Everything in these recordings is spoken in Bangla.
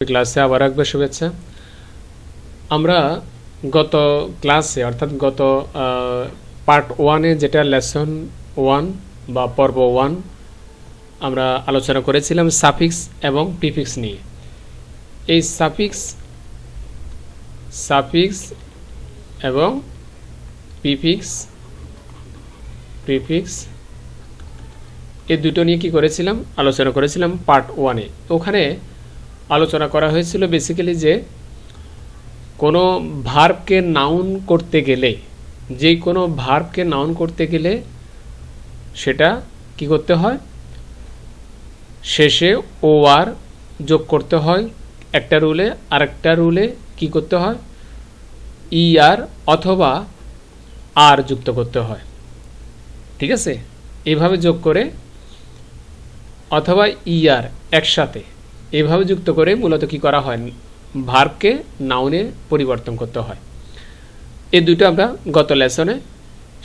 ক্লাসে আবার একবার শুভেচ্ছা। আমরা গত ক্লাসে অর্থাৎ গত পার্ট ওয়ানে যেটা লেসন ওয়ান বা পর্ব ওয়ান আমরা আলোচনা করেছিলাম সাফিক্স এবং প্রিফিক্স নিয়ে। এই সাফিক্স সাফিক্স এবং প্রিফিক্স প্রিফিক্স এই দুটো নিয়ে কি করেছিলাম? আলোচনা করেছিলাম পার্ট ওয়ানে ওখানে আলোচনা করা হয়েছিল বেসিক্যালি যে কোনো ভার্বকে নাউন করতে গেলে, যে কোনো ভার্বকে নাউন করতে গেলে সেটা কি করতে হয়? শেষে ও আর যোগ করতে হয়। একটা রুলে আরেকটা রুলে কি করতে হয়? ই আর অথবা আর যুক্ত করতে হয়। ঠিক আছে? এভাবে যোগ করে অথবা ই আর একসাথে এভাবে যুক্ত করে মূলত কি করা হয়? ভার্বকে নাউনে পরিবর্তন করতে হয়। এই দুটো আমরা গত লেসনে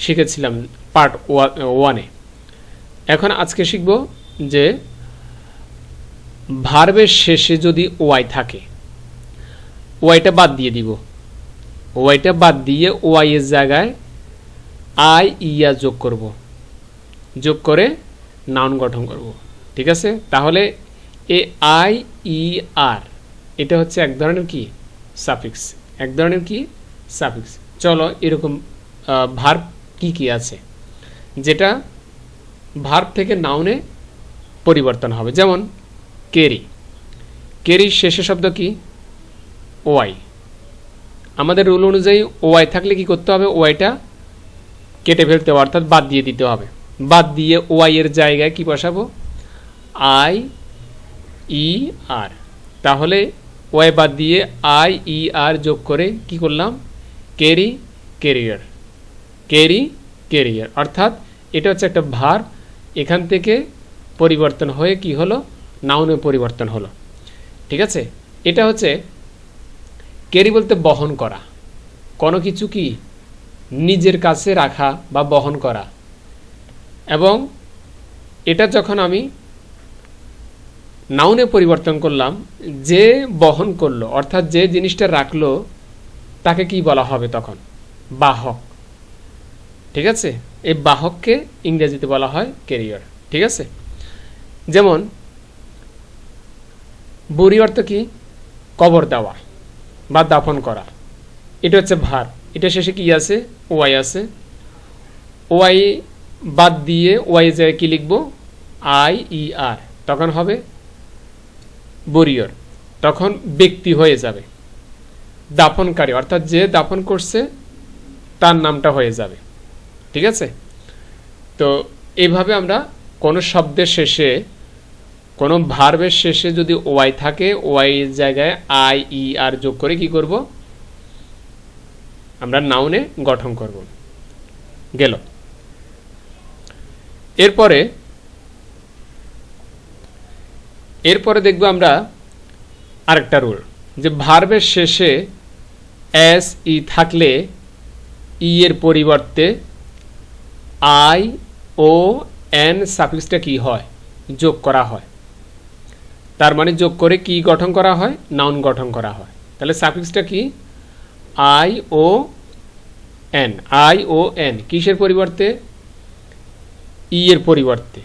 শিখেছিলাম পার্ট ওয়ানে। এখন আজকে শিখব যে ভার্বের শেষে যদি ওয়াই থাকে, ওয়াইটা বাদ দিয়ে দিব। ওয়াইটা বাদ দিয়ে ওয়াই এর জায়গায় আই ইয়া যোগ করব। যোগ করে নাউন গঠন করব। ঠিক আছে? তাহলে এ আই ই আর। এটা হচ্ছে এক ধরনের কি? সাফিক্স এক ধরনের কি? সাফিক্স চলো এরকম ভার্ব কি কি আছে? যেটা ভার্ব থেকে নাউনে পরিবর্তন হবে। যেমন কেরি কেরির শেষে শব্দ কি? ওয়াই। আমাদের রুল অনুযায়ী ওয়াই থাকলে কি করতে হবে? ওয়াইটা কেটে ফেলতে হবে, অর্থাৎ বাদ দিয়ে দিতে হবে। বাদ দিয়ে ওয়াই এর জায়গায় কি বসাবো? I E R. তাহলে ওয়াই বাদ দিয়ে আই, ই, আর যোগ করে কি করলাম? কেরি কেরিয়ার কেরি কেরিয়ার অর্থাৎ এটা হচ্ছে একটা ভার। এখান থেকে পরিবর্তন হয়ে কি হলো? নাউনে পরিবর্তন হলো। ঠিক আছে? এটা হচ্ছে কেরি বলতে বহন করা। কোনো কিছু কি? নিজের কাছে রাখা বা বহন করা। এবং এটা যখন আমি নাউনে পরিবর্তন করলাম, যে বহন করল, অর্থাৎ যে জিনিসটা রাখল, তাকে কি বলা হবে তখন? বাহক। ঠিক আছে? এই বাহককে ইংরেজিতে বলা হয় কেরিয়ার ঠিক আছে? যেমন, বুড়ি অর্থ কি? কবর দেওয়া বা দাফন করা। এটা হচ্ছে ভার। এটা শেষে কি আছে? ওয়াই আছে। ওয়াই বাদ দিয়ে ওয়াই জায়গায় কি লিখব? I E R. তখন হবে বরিয়র, তখন ব্যক্তি হয়ে যাবে। দাফনকারী, অর্থাৎ যে দাফন করছে, তার নামটা হয়ে যাবে। ঠিক আছে? তো এইভাবে আমরা কোনো শব্দের শেষে, কোনো ভার্বের শেষে যদি ওয়াই থাকে, ওয়াই জায়গায় আই, ই, আর যোগ করে কি করব? আমরা নাউনে গঠন করব। গেল। এরপরে এরপরে দেখব আমরা আরেকটা রুল, যে ভার্বের শেষে এস ই থাকলে ই এর পরিবর্তে আই ও এন সাফিক্সটা কি হয়? যোগ করা হয়। তার মানে যোগ করে কি গঠন করা হয়? নাউন গঠন করা হয়। তাহলে সাফিক্সটা কি? I O N I O N কিসের পরিবর্তে? ই এর পরিবর্তে।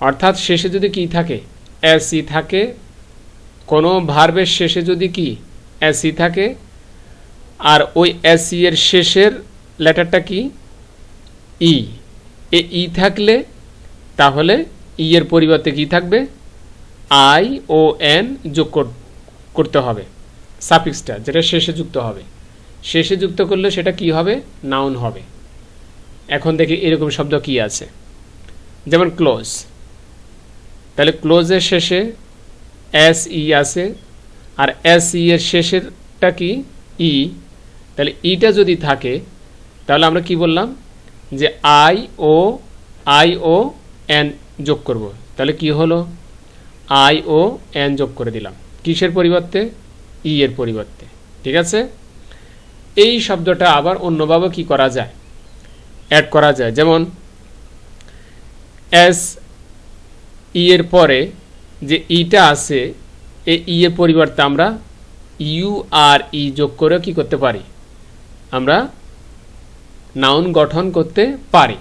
অর্থাৎ শেষে যদি কি থাকে এসি থাকে, কোনো ভার্বের শেষে যদি কি? এসি থাকে। আর ওই এসি এর শেষের লেটারটা কি? ই। এ ই থাকলে, তাহলে ই এর পরিবর্তে কি থাকবে? আই ও এন যোগ করতে হবে। সাফিক্সটা, যেটা শেষে যুক্ত হবে। শেষে যুক্ত করলে সেটা কি হবে? নাউন হবে। এখন দেখি এরকম শব্দ কি আছে। যেমন ক্লোজ তাহলে ক্লোজের শেষে এস ই আছে, আর এস ই এর শেষেরটা কি? ই তাহলে ইটা যদি থাকে, তাহলে আমরা কি বললাম? যে I O I O N যোগ করব। তাহলে কি হলো? আই ও এন যোগ করে দিলাম। কিসের পরিবর্তে? ই এর পরিবর্তে। ঠিক আছে? এই শব্দটা আবার অন্যভাবে কি করা যায়? অ্যাড করা যায়। যেমন এস ই এর পরে যে ইটা আছে, এই ই এর পরিবর্তে আমরা ইউ আর ই যোগ করেও কি করতে পারি? আমরা নাউন গঠন করতে পারি।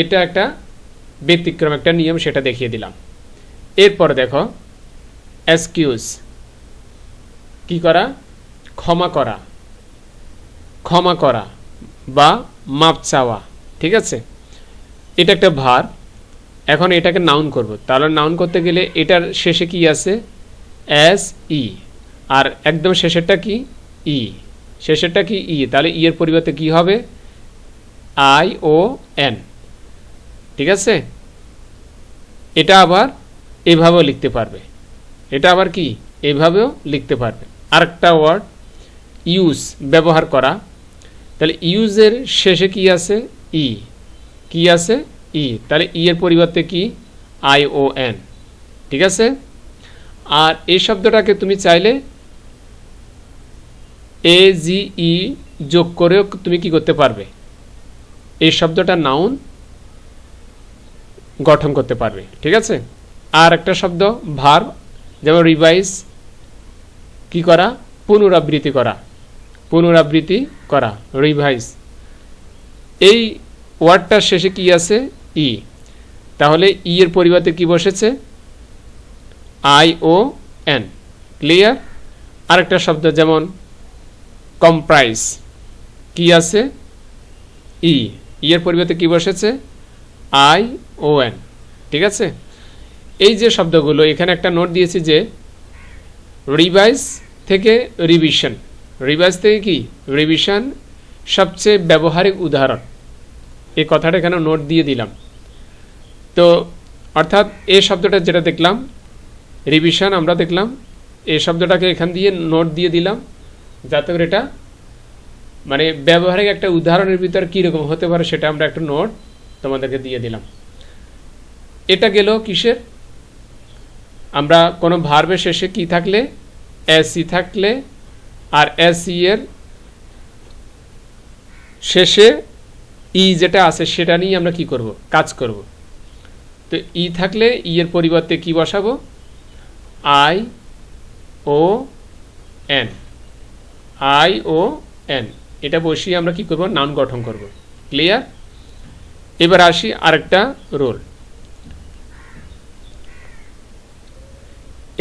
এটা একটা ব্যতিক্রম একটা নিয়ম, সেটা দেখিয়ে দিলাম। এরপর দেখো এক্সকিউজ কি করা? ক্ষমা করা। ক্ষমা করা বা মাপ চাওয়া, ঠিক আছে? এটা একটা ভার। এখন এটাকে নাউন করব। তাহলে নাউন করতে গেলে এটার শেষে কি আছে? এস ই আর একদম শেষেরটা কি? ই শেষেরটা কি? ই তাহলে ই এর পরিবর্তে কি হবে? আই ও এন ঠিক আছে? এটা আবার এভাবেও লিখতে পারবে। এটা আবার কি? এভাবেও লিখতে পারবে। আরেকটা ওয়ার্ড ইউজ ব্যবহার করা। তাহলে ইউজের শেষে কি আছে? ই কি আছে? ই তাহলে ই এর পরিবর্তে কি? আই ও এন ঠিক আছে? আর এই শব্দটাকে তুমি চাইলে এ জি ই যোগ করেও তুমি কি করতে পারবে? এই শব্দটা নাউন গঠন করতে পারবে। ঠিক আছে? আর একটা শব্দ ভার যেমন রিভাইজ কি করা? পুনরাবৃত্তি করা। পুনরাবৃত্তি করা রিভাইজ এই ওয়ার্ডটার শেষে কি আছে? ই। তাহলে ই এর পরিবর্তে কি বসেছে? I O N. ক্লিয়ার আরেকটা শব্দ যেমন কম্প্রাইজ কি আছে? ই। ই এর পরিবর্তে কি বসেছে? I O N. ঠিক আছে? এই যে শব্দগুলো, এখানে একটা নোট দিয়েছি যে রিভাইজ থেকে রিভিশন রিভাইজ থেকে কি? রিভিশন সবচেয়ে ব্যবহারিক উদাহরণ। এই কথাটা এখানে নোট দিয়ে দিলাম। তো অর্থাৎ এ শব্দটা যেটা দেখলাম রিভিশন আমরা দেখলাম এই শব্দটাকে এখান দিয়ে নোট দিয়ে দিলাম, যাতে করে এটা মানে ব্যবহারিক একটা উদাহরণের ভিতর কীরকম হতে পারে সেটা আমরা একটা নোট তোমাদেরকে দিয়ে দিলাম। এটা গেল কিসের? আমরা কোনো ভার্বের শেষে কি থাকলে? এসি থাকলে। আর এসি এর শেষে ই যেটা আছে সেটা নিয়ে আমরা কি করব? কাজ করব। তো ই থাকলে ই এর পরিবর্তে কি বসাবো? I O N. I O N. এটা বসিয়ে আমরা কি করব? নাউন গঠন করব। ক্লিয়ার এবার আসি আরেকটা রোল।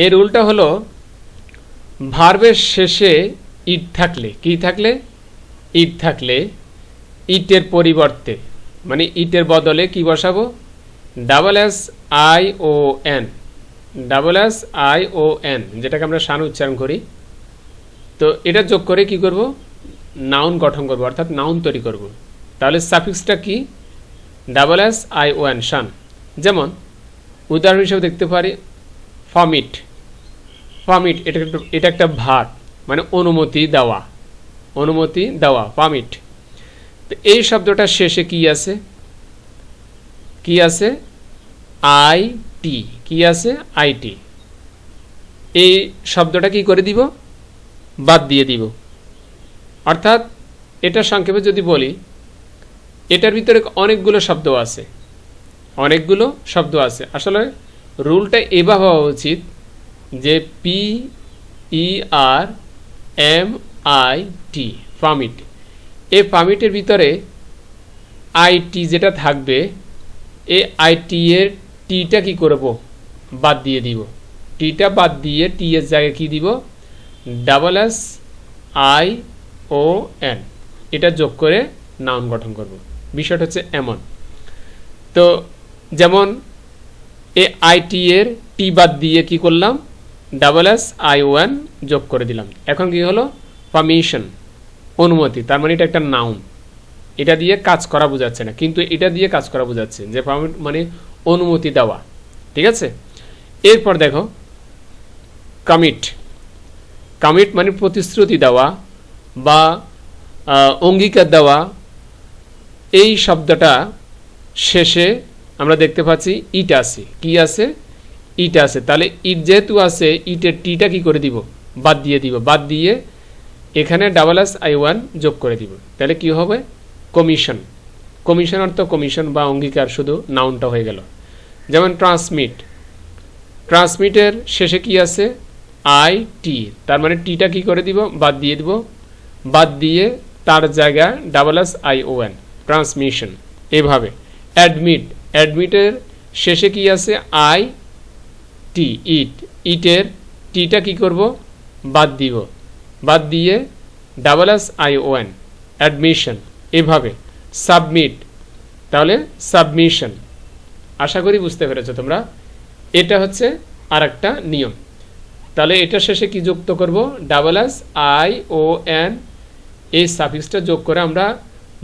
এই রুলটা হলো, ভার্বের শেষে ইট থাকলে, কি থাকলে? ইট থাকলে, ইটের পরিবর্তে মানে ইটের বদলে কি বসাবো? Double S I O N, double S I O N, যেটাকে আমরা সান উচ্চারণ করি। তো এটা যোগ করে কি করব? নাউন গঠন করব, অর্থাৎ নাউন তৈরি করব। তাহলে সাফিক্সটা কি? Double S I O N শান যেমন, উদাহরণ হিসেবে দেখতে পারি, ফমিট। পামিট এটা এটা একটা ভার মানে অনুমতি দেওয়া। অনুমতি দেওয়া পামিট তো এই শব্দটার শেষে কি আছে? কি আছে? আই টি কি আছে? আইটি এই শব্দটা কি করে দিব? বাদ দিয়ে দিব। অর্থাৎ এটা সংক্ষেপে যদি বলি, এটার ভিতরে অনেকগুলো শব্দ আছে। অনেকগুলো শব্দ আছে। আসলে রুলটা এভাবে হওয়া উচিত যে P E R M I T permit এই ফার্মিটের ভিতরে আইটি যেটা থাকবে এই আইটি এর টিটা কি করব? বাদ দিয়ে দিব। টিটা বাদ দিয়ে টি এর জায়গায় কি দিব? Double S, I, O, N. এটা যোগ করে নাউন গঠন করব। বিষয়টা হচ্ছে এমন। তো যেমন এ আইটি এর টি বাদ দিয়ে কি করলাম? ডাবল এস, আই ওয়ান যোগ করে দিলাম। এখন কি হলো? পারমিশন, অনুমতি। তার মানে এটা একটা নাউন। এটা দিয়ে কাজ করা বোঝাচ্ছে না, কিন্তু এটা দিয়ে কাজ করা বোঝাচ্ছে যে পারমিট মানে অনুমতি দেওয়া, ঠিক আছে? এরপর দেখো কমিট কমিট মানে প্রতিশ্রুতি দেওয়া বা অঙ্গীকার দেওয়া, এই শব্দটা শেষে আমরা দেখতে পাচ্ছি ইট আছে। কি আছে? ইট আছে। তাহলে ইট যেহেতু আছে ইটের টিটা কি করে দিব? বাদ দিয়ে দিব। বাদ দিয়ে এখানে ডাবল এস আই ওয়ান যোগ করে দিব। তাহলে কি হবে? কমিশন কমিশন অর্থ কমিশন বা অঙ্গীকার, শুধু নাউনটা হয়ে গেল। যেমন ট্রান্সমিট ট্রান্সমিটের শেষে কি আছে? আই টি তার মানে টিটা কি করে দিব? বাদ দিয়ে দিব। বাদ দিয়ে তার জায়গা double S I O N transmission এভাবে। অ্যাডমিট অ্যাডমিটের শেষে কি আছে? আই টি ইট ইটের টিটা কি করব? বাদ দিব। বাদ দিয়ে double S I O N admission এভাবে সাবমিট তাহলে সাবমিশন আশা করি বুঝতে পেরেছ তোমরা। এটা হচ্ছে আর একটা নিয়ম। তাহলে এটা শেষে কি যুক্ত করব? Double S I O N এই সাফিক্সটা যোগ করে আমরা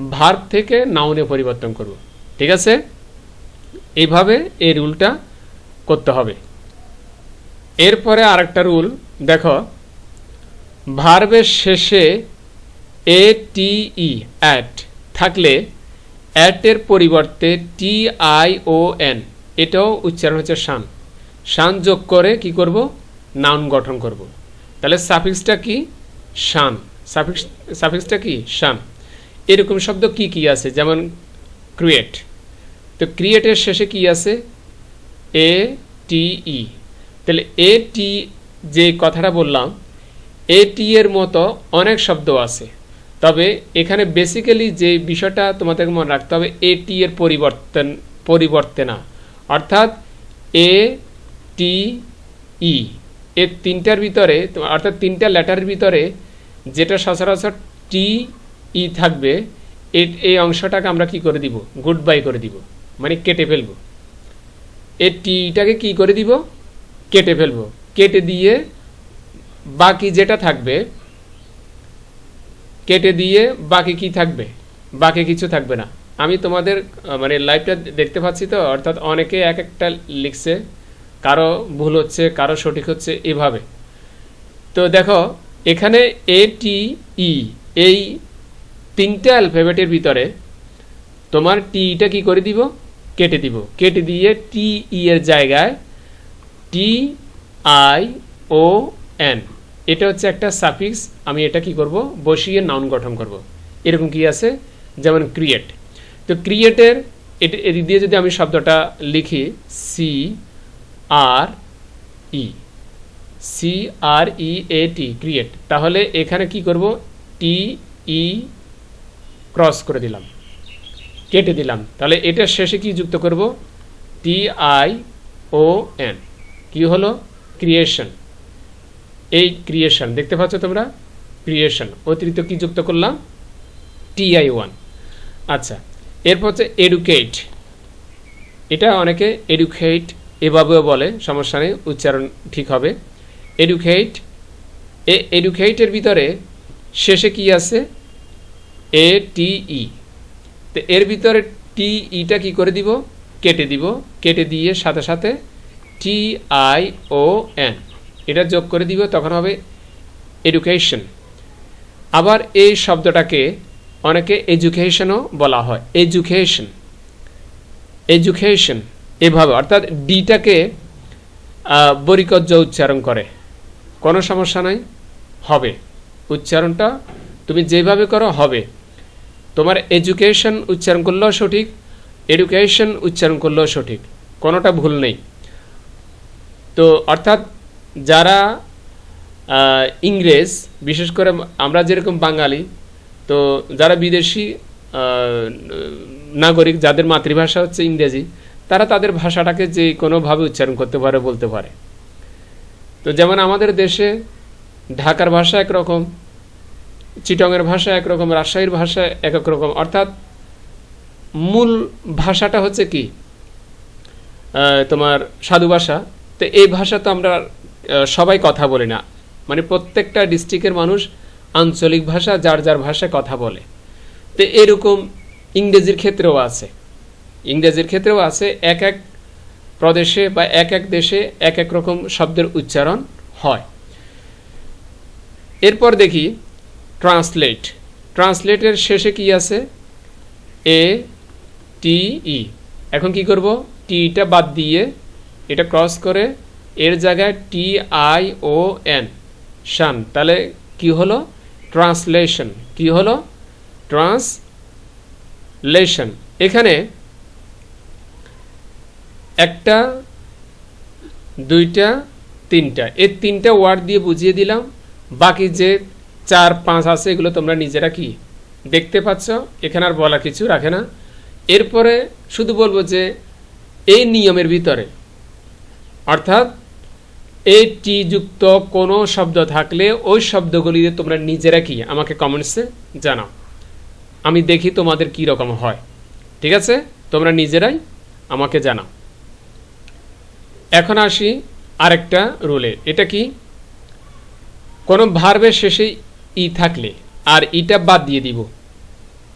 ভার্ব থেকে নাউনে পরিবর্তন করব। ঠিক আছে? এইভাবে এই রুলটা করতে হবে। এরপরে আরেকটা রুল দেখো। ভার্বের শেষে এ টি ই অ্যাট থাকলে অ্যাটের পরিবর্তে টি আই ও এন এটাও উচ্চারণ হচ্ছে শান। শান যোগ করে কি করব? নাউন গঠন করব। তাহলে সাফিক্সটা কি? শান। সাফিক্স সাফিক্সটা কি? শান। এরকম শব্দ কি কি আছে? যেমন ক্রিয়েট তো ক্রিয়েটের শেষে কি আছে? এ টি ই তাহলে এ টি যে কথাটা বললাম এ টি এর মতো অনেক শব্দ আছে। তবে এখানে বেসিক্যালি যে বিষয়টা তোমাদেরকে মনে রাখতে হবে এ টি এর পরিবর্তন পরিবর্তে না অর্থাৎ এ টি ই এর তিনটার ভিতরে, অর্থাৎ তিনটা লেটারের ভিতরে যেটা সচরাচর টি ই থাকবে এই অংশটাকে আমরা কি করে দিব? গুড বাই করে দিব। মানে কেটে ফেলব। এই টিটাকে কি করে দিব? কেটে ফেলব। কেটে দিয়ে বাকি যেটা থাকবে কেটে দিয়ে বাকি কি থাকবে? বাকি কিছু থাকবে না। আমি তোমাদের মানে লাইভটা দেখতে পাচ্ছি তো, অর্থাৎ অনেকে এক একটা লিখছে, কারও ভুল হচ্ছে, কারও সঠিক হচ্ছে, এভাবে। তো দেখো, এখানে এ টি ই এই তিনটে অ্যালফাবেটের ভিতরে তোমার টিটা কি করে দিব? কেটে দিব। কেটে দিয়ে টি ই এর জায়গায় টি আই ও এন এটা হচ্ছে একটা সাফিক্স আমি এটা কি করব? বসিয়ে নাউন গঠন করব। এরকম কি আছে? যেমন ক্রিয়েট তো ক্রিয়েটের এটা দিয়ে যদি আমি শব্দটা লিখি C R E C R E A T create তাহলে এখানে কি করব? টি ই ক্রস করে দিলাম। কেটে দিলাম। তাহলে এটার শেষে কি যুক্ত করব? টি আই ও এন কি হলো? ক্রিয়েশন এই ক্রিয়েশন দেখতে পাচ্ছ তোমরা? ক্রিয়েশন অতিরিক্ত কি যুক্ত করলাম? টিআই ওয়ান আচ্ছা এরপর হচ্ছে এডুকেট এটা অনেকে এডুকেট এভাবেও বলে, সমস্যা নেই, উচ্চারণ ঠিক হবে। এডুকেট এ এডুকেটের ভিতরে শেষে কি আছে? এ টি ই তো এর ভিতরে টি ইটা কি করে দিব? কেটে দিব। কেটে দিয়ে সাথে সাথে টি আই ও এন এটা যোগ করে দিব, তখন হবে এডুকেশন আবার এই শব্দটাকে অনেকে এডুকেশনও বলা হয়। এডুকেশন এডুকেশন এভাবে। অর্থাৎ ডিটাকে বরিকজ্জ উচ্চারণ করে। কোনো সমস্যা নাই, হবে। উচ্চারণটা তুমি যেভাবে করো, হবে। তোমার এডুকেশন উচ্চারণ করলেও সঠিক এডুকেশন উচ্চারণ করলেও সঠিক। কোনোটা ভুল নেই। তো অর্থাৎ যারা ইংরেজ, বিশেষ করে আমরা যেরকম বাঙালি, তো যারা বিদেশি নাগরিক, যাদের মাতৃভাষা হচ্ছে ইংরেজি, তারা তাদের ভাষাটাকে যে কোনোভাবে উচ্চারণ করতে পারে, বলতে পারে। তো যেমন আমাদের দেশে ঢাকার ভাষা একরকম, চিটংয়ের ভাষা একরকম, রাজশাহীর ভাষা এক এক রকম, অর্থাৎ মূল ভাষাটা হচ্ছে কি? তোমার সাধু ভাষা। তো এই ভাষা তো আমরা সবাই কথা বলে না। মানে প্রত্যেকটা ডিস্ট্রিক্টের মানুষ আঞ্চলিক ভাষা, যার যার ভাষায় কথা বলে। তো এরকম ইংরেজির ক্ষেত্রেও আছে। ইংরেজির ক্ষেত্রেও আছে এক এক প্রদেশে বা এক এক দেশে এক এক রকম শব্দের উচ্চারণ হয়। এরপর দেখি ট্রান্সলেট। ট্রান্সলেটের শেষে কি আছে? এ, টি, ই। এখন কি করব? টিটা বাদ দিয়ে এটা ক্রস করে এর জায়গায় টি আই ও এন শান, তাহলে কি হলো? ট্রান্সলেশন কি হলো? ট্রান্সলেশন এখানে একটা, দুইটা, তিনটা। এই তিনটা ওয়ার্ড দিয়ে বুঝিয়ে দিলাম। বাকি যে চার, পাঁচ আছে, এগুলো তোমরা নিজেরা কি দেখতে পাচ্ছ? এখানে আর বলা কিছু রাখে না। এরপরে শুধু বলব যে এই নিয়মের ভিতরে অর্থাৎ এই টি যুক্ত কোনো শব্দ থাকলে ওই শব্দগুলি তোমরা নিজেরা কি? আমাকে কমেন্টসে জানাও। আমি দেখি তোমাদের কি রকম হয়। ঠিক আছে? তোমরা নিজেরাই আমাকে জানাও। এখন আসি আরেকটা রুলে। এটা কি? কোনো ভার্বের শেষে ই থাকলে, আর ইটা বাদ দিয়ে দিব।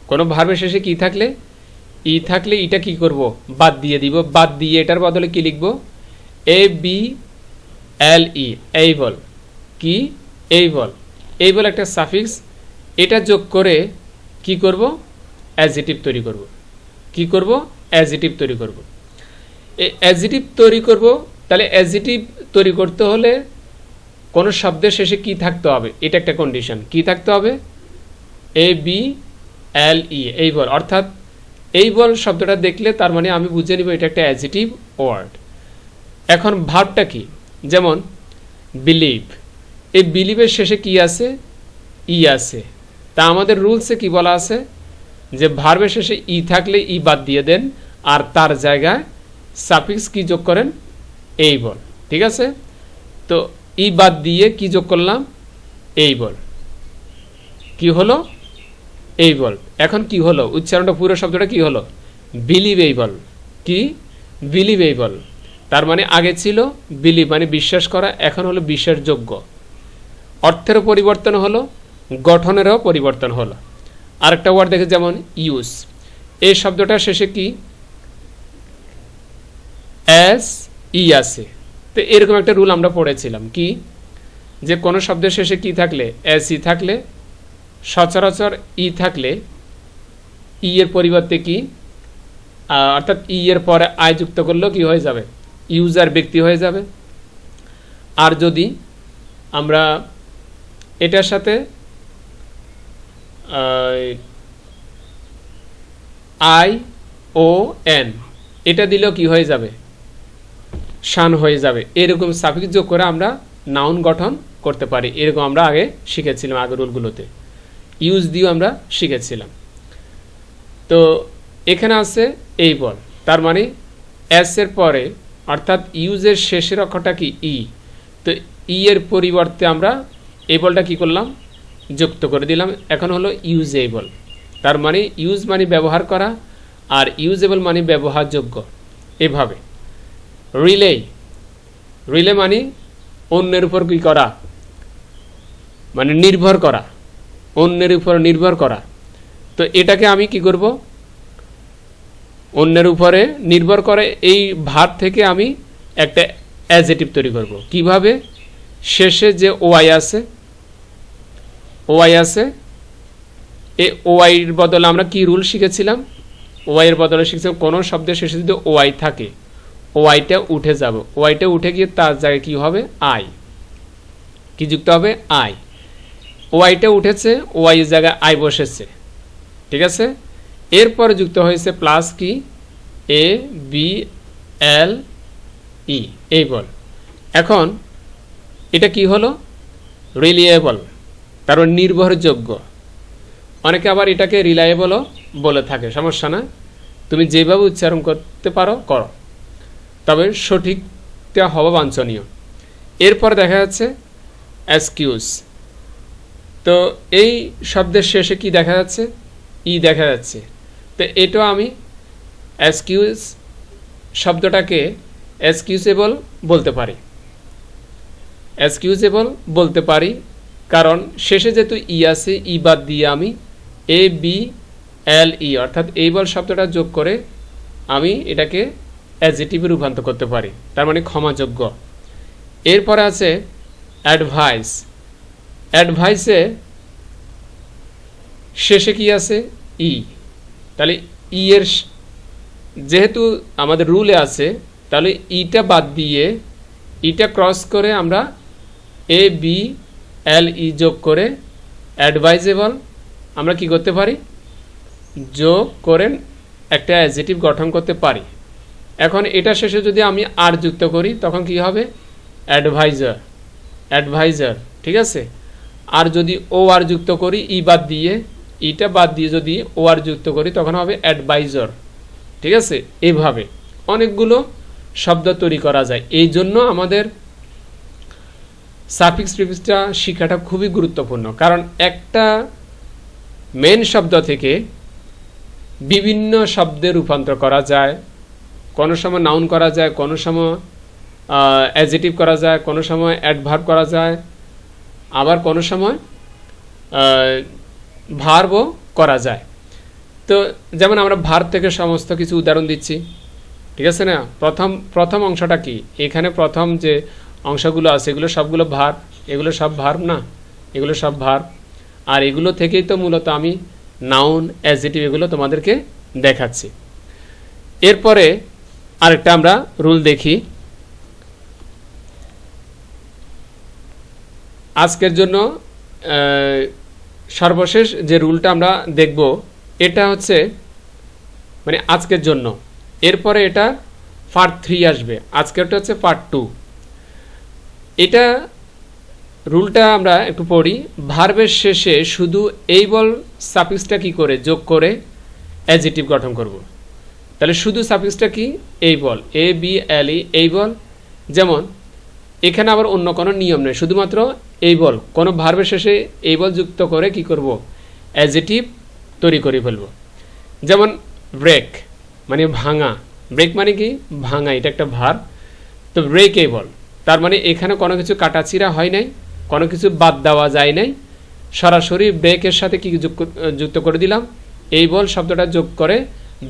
কোনো ভার্বের শেষে কি থাকলে? ই থাকলে ইটা কি করব? বাদ দিয়ে দিব। বাদ দিয়ে এটার বদলে কি লিখব? এ বি এল ই এই বল। কি? এই বল। এই বল একটা সাফিক্স এটা যোগ করে কি করব? অ্যাজিটিভ তৈরি করব। কি করব? অ্যাজিটিভ তৈরি করব। এই অ্যাজিটিভ তৈরি করব, তাহলে অ্যাজিটিভ তৈরি করতে হলে কোনো শব্দের শেষে কি থাকতে হবে? এটা একটা কন্ডিশন কি থাকতে হবে? এ বি এল ই এই বল। অর্থাৎ এই বল শব্দটা দেখলে তার মানে আমি বুঝে নিব এটা একটা অ্যাজিটিভ ওয়ার্ড এখন ভাবটা কি? যেমন বিলিভ এই বিলিভের শেষে কি আছে? ই আছে। তা আমাদের রুলসে কি বলা আছে? যে ভার্বের শেষে ই থাকলে ই বাদ দিয়ে দেন, আর তার জায়গায় সাফিক্স কি যোগ করেন? এই বল ঠিক আছে? তো ই বাদ দিয়ে কি যোগ করলাম? এই বল কি হলো? এই বল এখন কি হলো? উচ্চারণটা পুরো শব্দটা কি হলো? বিলিভ এই বল কি? বিলিভ এই বল তার মানে আগে ছিল বিলিভ মানে বিশ্বাস করা, এখন হলো বিশ্বাসযোগ্য। অর্থেরও পরিবর্তন হলো, গঠনেরও পরিবর্তন হলো। আরেকটা ওয়ার্ড দেখে যেমন ইউজ এই শব্দটার শেষে কি? এস ই আছে। তো এরকম একটা রুল আমরা পড়েছিলাম। কি? যে কোনো শব্দের শেষে কি থাকলে? এস ই থাকলে, সচরাচর ই থাকলে, ই এর পরিবর্তে কি? অর্থাৎ ই এর পরে আয় যুক্ত করলেও কি হয়ে যাবে? ইউজার ব্যক্তি হয়ে যাবে। আর যদি আমরা এটার সাথে, আই, ও, এন, এটা দিলেও কি হয়ে যাবে? শান হয়ে যাবে। এরকম সাফিক্স যোগ করে আমরা নাউন গঠন করতে পারি। এরকম আমরা আগে শিখেছিলাম আগের রুলগুলোতে। ইউজ দিয়েও আমরা শিখেছিলাম। তো এখানে আছে এই বল। তার মানে এর পরে অর্থাৎ ইউজের শেষের অক্ষরটা কি ই? তো ই এর পরিবর্তে আমরা এই বলটা কি করলাম? যুক্ত করে দিলাম। এখন হলো ইউজেবল তার মানে ইউজ মানে ব্যবহার করা আর ইউজেবল মানে ব্যবহারযোগ্য। এভাবে। রিলে রিলে মানে অন্যের উপর কি করা? মানে নির্ভর করা। অন্যের উপর নির্ভর করা। তো এটাকে আমি কি করব? অন্যের উপরে নির্ভর করে এই ভার থেকে আমি একটা অ্যাজেটিভ তৈরি করব। কীভাবে? শেষে যে ওয়াই আছে ওয়াই আছে, এ ওয়াইয়ের বদলে আমরা কি রুল শিখেছিলাম? ওয়াইয়ের বদলে শিখেছিলাম, কোনো শব্দের শেষে যদি ওয়াই থাকে, ওয়াইটা উঠে যাবে। ওয়াইটা উঠে গিয়ে তার জায়গায় কি হবে? আই। কি যুক্ত হবে? আই। ওয়াইটা উঠেছে ওয়াই জায়গায় আই বসেছে। ঠিক আছে? এরপরে যুক্ত হয়েছে প্লাস কি? এ বি এল ই এই বল। এখন এটা কি হলো? রিলিয়েবল কারণ নির্ভরযোগ্য। অনেকে আবার এটাকে রিলায়েবলও বলে থাকে, সমস্যা না? তুমি যেভাবে উচ্চারণ করতে পারো, করো। তবে সঠিকটা হওয়া বাঞ্ছনীয়। এরপর দেখা যাচ্ছে অ্যাসকিউজ তো এই শব্দের শেষে কি দেখা যাচ্ছে? ই দেখা যাচ্ছে। তো এটাও আমি অ্যাসকিউজ শব্দটাকে এক্সকিউজেবল বলতে পারি। এক্সকিউজেবল বলতে পারি কারণ শেষে যেহেতু ই আছে, ই বাদ দিয়ে আমি এ, বি, এল, ই অর্থাৎ এই বল শব্দটা যোগ করে আমি এটাকে অ্যাজিটিভে রূপান্তর করতে পারি, তার মানে ক্ষমাযোগ্য। এরপরে আছে অ্যাডভাইস। অ্যাডভাইসে শেষে কি আছে? ই। তাহলে ই এর যেহেতু আমাদের রুলে আছে, তাহলে ইটা বাদ দিয়ে ইটা ক্রস করে আমরা এ বি এল ই যোগ করে অ্যাডভাইজেবল আমরা কি করতে পারি? যোগ করেন একটা অ্যাজেটিভ গঠন করতে পারি। এখন এটা শেষে যদি আমি আর যুক্ত করি, তখন কি হবে? অ্যাডভাইজার অ্যাডভাইজার ঠিক আছে? আর যদি ও আর যুক্ত করি ই বাদ দিয়ে ইটা বাদ দিয়ে যদি ওয়ার যুক্ত করি, তখন হবে অ্যাডভাইজর ঠিক আছে? এইভাবে অনেকগুলো শব্দ তৈরি করা যায়। এই জন্য আমাদের সাফিক্স প্রিফিক্সটা শেখাটা খুবই গুরুত্বপূর্ণ। কারণ একটা মেন শব্দ থেকে বিভিন্ন শব্দে রূপান্তর করা যায়। কোনো সময় নাউন করা যায়, কোনো সময় অ্যাজিটিভ করা যায়, কোনো সময় অ্যাডভার্ব করা যায়, আবার কোনো সময় ভার্বও করা যায়। তো যেমন আমরা ভার থেকে সমস্ত কিছু উদাহরণ দিচ্ছি। ঠিক আছে না? প্রথম প্রথম অংশটা কি? এখানে প্রথম যে অংশগুলো আছে, এগুলো সবগুলো ভার। এগুলো সব ভার না? এগুলো সব ভার। আর এগুলো থেকেই তো মূলত আমি নাউন অ্যাজিটিভ এগুলো তোমাদেরকে দেখাচ্ছি। এরপরে আরেকটা আমরা রুল দেখি। আজকের জন্য সর্বশেষ যে রুলটা আমরা দেখব, এটা হচ্ছে মানে আজকের জন্য। এরপরে এটা পার্ট থ্রি আসবে। আজকেরটা হচ্ছে পার্ট টু এটা রুলটা আমরা একটু পড়ি। ভার্বের শেষে শুধু এই বল সাফিক্সটা কি করে যোগ করে অ্যাজিটিভ গঠন করব। তাহলে শুধু সাফিক্সটা কি? এই বল এ বি এল ই এই বল। যেমন এখানে আবার অন্য কোনো নিয়ম নেই। শুধুমাত্র এই বল, কোনো ভার্বের শেষে এই বল যুক্ত করে কি করব? অ্যাজিটিভ তৈরি করে ফেলব। যেমন ব্রেক মানে ভাঙা। ব্রেক মানে কি? ভাঙা, এটা একটা ভার তো ব্রেক এই বল। তার মানে এখানে কোনো কিছু কাটাচিরা হয় নাই, কোনো কিছু বাদ দেওয়া যায় নাই। সরাসরি ব্রেকের সাথে কি যুক্ত করে দিলাম? এই বল শব্দটা যোগ করে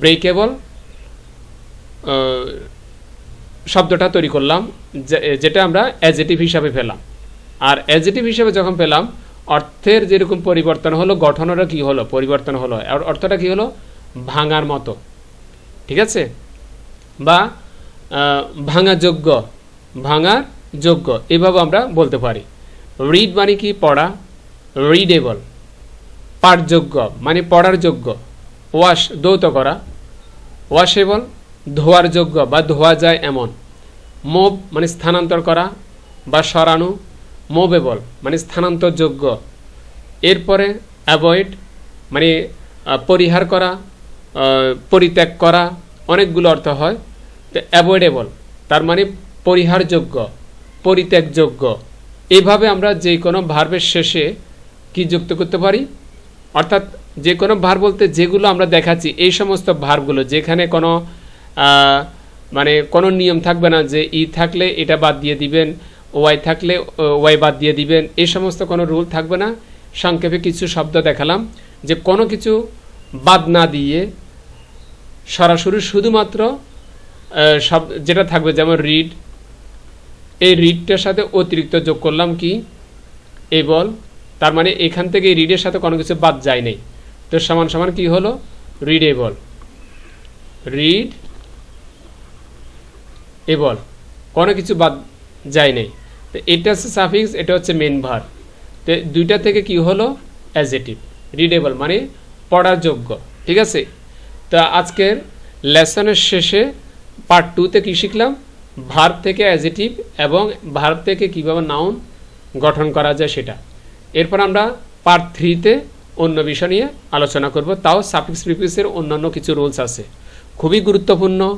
ব্রেকেবল শব্দটা তৈরি করলাম যেটা আমরা অ্যাজেটিভ হিসাবে পেলাম। আর অ্যাজেটিভ হিসাবে যখন পেলাম, অর্থের যেরকম পরিবর্তন হলো, গঠনেরও কি হলো, পরিবর্তন হলো। আর অর্থটা কি হলো? ভাঙার মতো। ঠিক আছে? বা ভাঙা যোগ্য, ভাঙার যোগ্য, এভাবে আমরা বলতে পারি। রিড মানে কি? পড়া। রিডেবল পাঠযোগ্য মানে পড়ার যোগ্য। ওয়াশ দৌত করা। ওয়াশেবল ধোয়ার যোগ্য বা ধোয়া যায় এমন। মোব মানে স্থানান্তর করা বা সরানো মোবেবল মানে স্থানান্তরযোগ্য। এরপরে অ্যাভয়েড মানে পরিহার করা পরিত্যাগ করা, অনেকগুলো অর্থ হয়। তো অ্যাভয়েডেবল তার মানে পরিহারযোগ্য, পরিত্যাগযোগ্য। এইভাবে আমরা যে কোনো ভার্বের শেষে কি যুক্ত করতে পারি? অর্থাৎ যে কোনো ভার বলতে যেগুলো আমরা দেখাচ্ছি, এই সমস্ত ভারগুলো যেখানে কোনো মানে কোনো নিয়ম থাকবে না যে ই থাকলে এটা বাদ দিয়ে দিবেন, ওয়াই থাকলে ওয়াই বাদ দিয়ে দিবেন, এই সমস্ত কোনো রুল থাকবে না। সংক্ষেপে কিছু শব্দ দেখালাম যে কোনো কিছু বাদ না দিয়ে সরাসরি শুধুমাত্র সব যেটা থাকবে যেমন রিড এই রিডটার সাথে অতিরিক্ত যোগ করলাম কি? এই বল, তার মানে এখান থেকে রিডের সাথে কোনো কিছু বাদ যায় নেই। তো সমান সমান কি হলো? রিডেবল রিড এবল কোনো কিছু বাদ যায় নাই। তো এটা হচ্ছে সাফিক্স এটা হচ্ছে মেন ভার তো দুইটা থেকে কি হলো? অ্যাজেটিভ রিডেবল মানে পড়ার যোগ্য। ঠিক আছে? তা আজকের লেসনের শেষে পার্ট টুতে কী শিখলাম? ভার্ব থেকে অ্যাজেটিভ এবং ভার্ব থেকে কীভাবে নাউন গঠন করা যায় সেটা। এরপর আমরা পার্ট থ্রিতে অন্য বিষয় নিয়ে আলোচনা করব। তাও সাফিক্স প্রিফিক্সের অন্যান্য কিছু রুলস আছে। খুবই গুরুত্বপূর্ণ।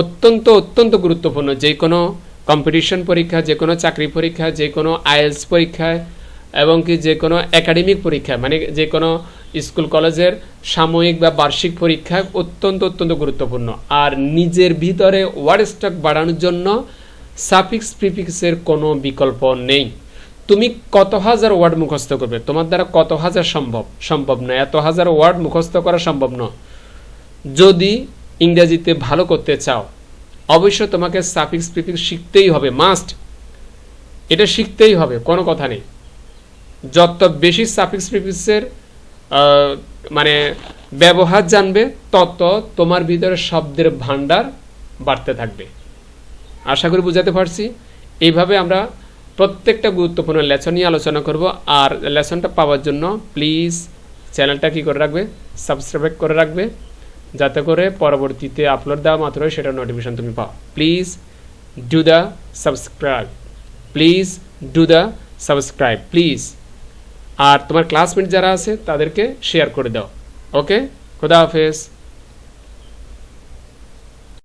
অত্যন্ত অত্যন্ত গুরুত্বপূর্ণ। যে কোনো কম্পিটিশন পরীক্ষা যে কোনো চাকরি পরীক্ষা যে কোনো আইএলস পরীক্ষায় এবং কি যে কোনো একাডেমিক পরীক্ষা মানে যে কোনো স্কুল কলেজের সাময়িক বা বার্ষিক পরীক্ষায় অত্যন্ত অত্যন্ত গুরুত্বপূর্ণ। আর নিজের ভিতরে ওয়ার্ড স্টক বাড়ানোর জন্য সাফিক্স প্রিফিক্সের কোনো বিকল্প নেই। তুমি কত হাজার ওয়ার্ড মুখস্থ করবে? তোমার দ্বারা কত হাজার সম্ভব? সম্ভব নয়। এত হাজার ওয়ার্ড মুখস্থ করা সম্ভব নয়। যদি ইংরেজিতে ভালো করতে চাও অবশ্য তোমাকে সাফিক্স প্রিফিক্স শিখতেই হবে মাস্ট এটা শিখতেই হবে, কোনো কথা নেই। যত বেশি সাফিক্স প্রিফিক্সের মানে ব্যবহার জানবে, তত তোমার ভিতরে শব্দের ভাণ্ডার বাড়তে থাকবে। আশা করি বুঝাতে পারছি? এইভাবে আমরা প্রত্যেকটা গুরুত্বপূর্ণ লেসন নিয়ে আলোচনা করব, আর লেসনটা পাওয়ার জন্য প্লিজ চ্যানেলটা কী করে রাখবে সাবস্ক্রাইব করে রাখবে যাতে করে পরবর্তীতে আপলোড দেওয়া মাত্রই সেটা নোটিফিকেশন তুমি পাও। Please do the subscribe please do the subscribe please আর তোমার ক্লাসমেট যারা আছে, তাদেরকে শেয়ার করে দাও। ওকে খোদা হাফেজ।